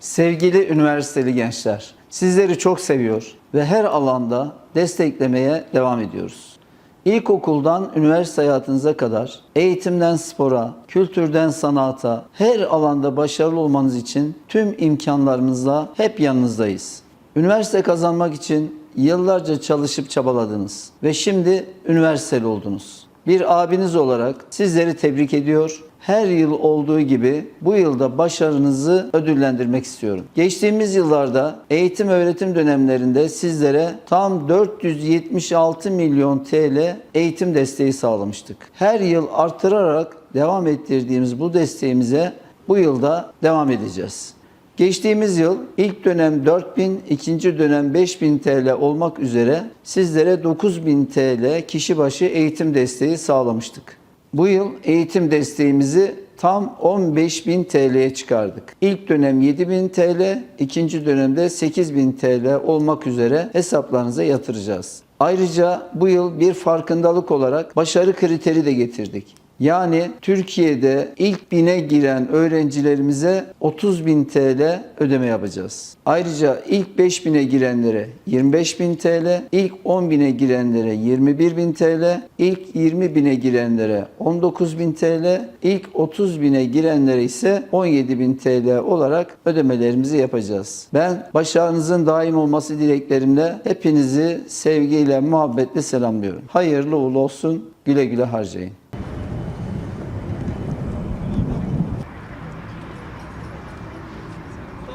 Sevgili üniversiteli gençler, sizleri çok seviyor ve her alanda desteklemeye devam ediyoruz. İlkokuldan üniversite hayatınıza kadar eğitimden spora, kültürden sanata her alanda başarılı olmanız için tüm imkanlarımızla hep yanınızdayız. Üniversite kazanmak için yıllarca çalışıp çabaladınız ve şimdi üniversiteli oldunuz. Bir abiniz olarak sizleri tebrik ediyor. Her yıl olduğu gibi bu yılda başarınızı ödüllendirmek istiyorum. Geçtiğimiz yıllarda eğitim öğretim dönemlerinde sizlere tam 476 milyon TL eğitim desteği sağlamıştık. Her yıl artırarak devam ettirdiğimiz bu desteğimize bu yılda devam edeceğiz. Geçtiğimiz yıl ilk dönem 4000, ikinci dönem 5000 TL olmak üzere sizlere 9000 TL kişi başı eğitim desteği sağlamıştık. Bu yıl eğitim desteğimizi tam 15.000 TL'ye çıkardık. İlk dönem 7.000 TL, ikinci dönemde 8.000 TL olmak üzere hesaplarınıza yatıracağız. Ayrıca bu yıl bir farkındalık olarak başarı kriteri de getirdik. Yani Türkiye'de ilk bine giren öğrencilerimize 30 bin TL ödeme yapacağız. Ayrıca ilk 5 bine girenlere 25 bin TL, ilk 10 bine girenlere 21 bin TL, ilk 20 bine girenlere 19 bin TL, ilk 30 bine girenlere ise 17 bin TL olarak ödemelerimizi yapacağız. Ben başarınızın daim olması dileklerimle hepinizi sevgiyle, muhabbetle selamlıyorum. Hayırlı uğurlu olsun, güle güle harcayın.